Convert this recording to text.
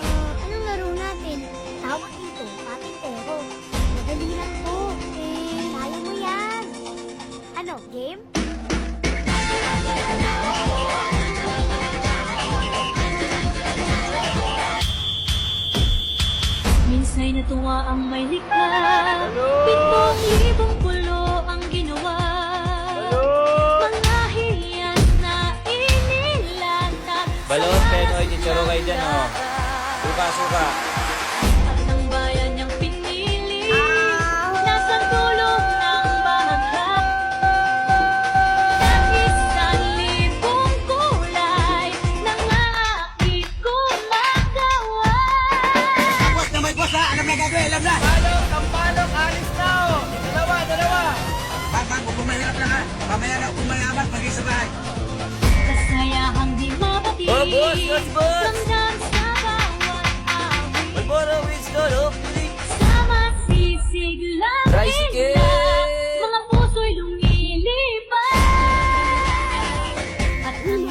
Ah, anong natin? Tawag dito, patintero. Madali lang to. Eh, kaya. Ano, game? Minsa'y natuwa ang may likha Balot, penoy, chicharo kayo dyan, oh. Suka, suka. Alam na gagawin, alam na! Palok, ang palok, alis na, Oh, boss! Yes, boss! Magboro, Winston, hopefully! Sama sisiglang Tricycle! Mga puso'y lumilipas At ang